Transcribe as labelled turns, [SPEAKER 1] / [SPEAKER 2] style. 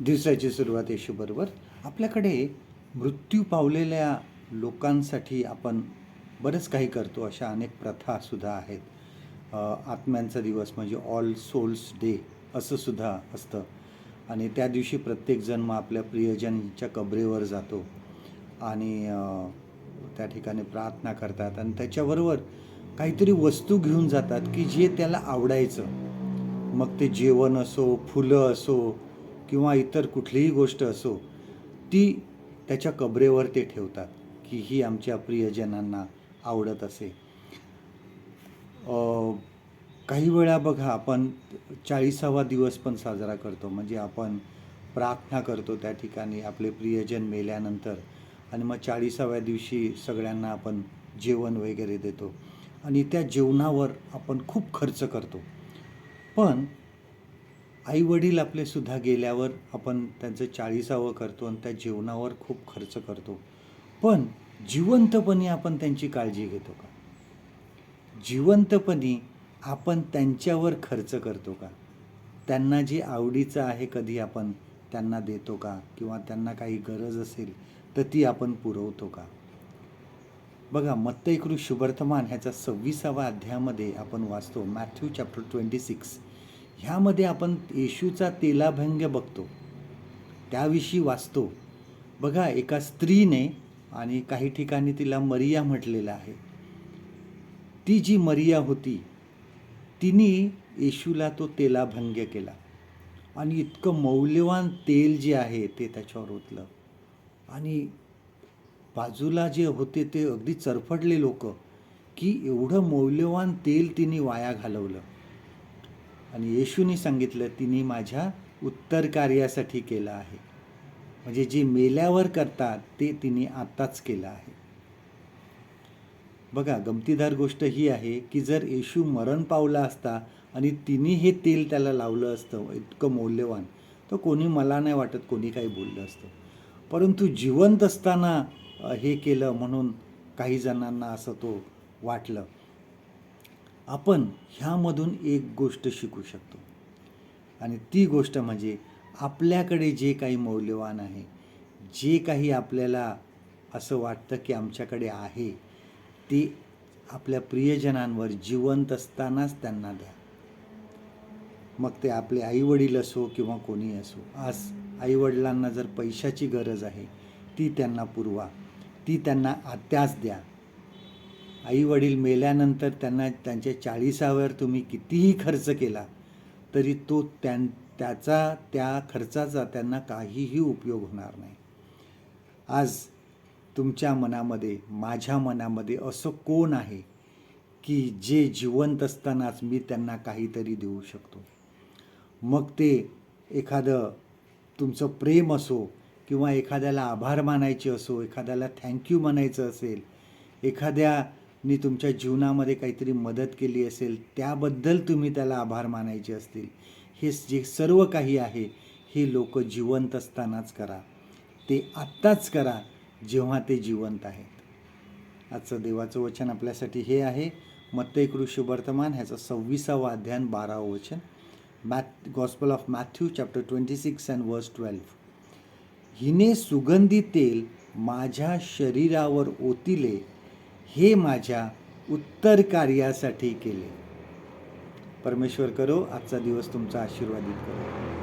[SPEAKER 1] दिवसाची सुरुवात येशूबरोबर आपल्याकडे मृत्यू पावलेल्या लोकांसाठी आपण बरंच काही करतो अशा अनेक प्रथासुद्धा आहेत. आत्म्यांचा दिवस म्हणजे ऑल सोल्स डे असंसुद्धा असतं. आणि त्या दिवशी प्रत्येकजण मग आपल्या प्रियजनच्या कबरेवर जातो आणि त्या ठिकाणी प्रार्थना करतात आणि त्याच्याबरोबर काहीतरी वस्तू घेऊन जातात की जे त्याला आवडायचं. मग ते जेवण असो फुलं असो किंवा इतर कुठलीही गोष्ट असो ती त्याच्या कबरेवर ते ठेवतात की ही आमच्या प्रियजनांना आवडत असे. काही वेळा बघा आपण चाळीसावा दिवस पण साजरा करतो. म्हणजे आपण प्रार्थना करतो त्या ठिकाणी आपले प्रियजन मेल्यानंतर आणि मग चाळीसाव्या दिवशी सगळ्यांना आपण जेवण वगैरे देतो आणि त्या जेवणावर आपण खूप खर्च करतो. पण आईवडील आपले सुद्धा गेल्यावर आपण त्यांचं चाळीसावं करतो आणि त्या जेवणावर खूप खर्च करतो. पण जिवंतपणी आपण त्यांची काळजी घेतो का? जिवंतपणी आपण त्यांच्यावर खर्च करतो का? त्यांना जे आवडीचं आहे कधी आपण त्यांना देतो का? किंवा त्यांना काही गरज असेल तर ती आपण पुरवतो का? बघा मत्तैकृ शुभर्तमान ह्याचा सव्वीसावा अध्यायामध्ये आपण वाचतो मॅथ्यू चॅप्टर ट्वेंटी सिक्स. ह्यामध्ये आपण येशूचा तेलाभंग बघतो. त्याविषयी वाचतो. बघा एका स्त्रीने आणि काही ठिकाणी तिला मरिया म्हटलेलं आहे. ती जी मरिया होती तिने येशूला तो तेलाभंग केला. आणि इतकं मौल्यवान तेल जे आहे ते त्याच्यावर ओतलं. आणि बाजूला जे होते ते अगदी चरफडले लोक की एवढं मौल्यवान तेल तिने वाया घालवलं. आणि येशूने सांगितलं तिने माझ्या उत्तर कार्यासाठी केलं आहे. म्हणजे जे मेल्यावर करतात ते तिने आत्ताच केलं आहे. बघा गमतीदार गोष्ट ही आहे की जर येशू मरण पावला असता आणि तिने हे तेल त्याला लावलं असतं इतकं मौल्यवान तर कोणी मला नाही वाटत कोणी काही बोललं असतं. परंतु जिवंत असताना हे केलं म्हणून काही जणांना असं तो वाटलं. आपण ह्यामधून एक गोष्ट शिकू शकतो. आणि ती गोष्ट म्हणजे आपल्याकडे जे काही मौल्यवान आहे जे काही आपल्याला असं वाटतं की आमच्याकडे आहे ते आपल्या प्रियजनांवर जिवंत असतानाच त्यांना द्या. मग ते आपले आईवडील असो किंवा कोणी असो आज आईवडिलांना जर पैशाची गरज आहे ती त्यांना पुरवा ती त्यांना आत्याच द्या. आई वडील मेल्यानंतर त्यांना त्यांच्या चाळीसावर तुम्ही कितीही खर्च केला तरी तो त्यां त्याचा त्या खर्चाचा त्यांना काहीही उपयोग होणार नाही. आज तुमच्या मनामध्ये माझ्या मनामध्ये असं कोण आहे की जे जिवंत असतानाच मी त्यांना काहीतरी देऊ शकतो? मग ते एखादं तुमचं प्रेम असो किंवा एखाद्याला आभार मानायचे असो एखाद्याला थँक्यू म्हणायचं असेल एखाद्या नी तुमच्या जीवनामध्ये काहीतरी मदत केली असेल त्याबद्दल तुम्ही त्याला आभार मानायचे असतील. हे जे सर्व काही आहे हे लोक जिवंत असतानाच करा. ते आत्ताच करा जेव्हा ते जिवंत आहेत. आजचं देवाचं वचन आपल्यासाठी हे आहे. मत्तय कृषी वर्तमान ह्याचं सव्वीसावं अध्ययन बारावं वचन. Matt gospel of Matthew chapter twenty six and verse twelve. हिने सुगंधी तेल माझ्या शरीरावर ओतिले हे माझ्या उत्तर कार्यासाठी केले. परमेश्वर करो आजचा दिवस तुमचा आशीर्वादित करो.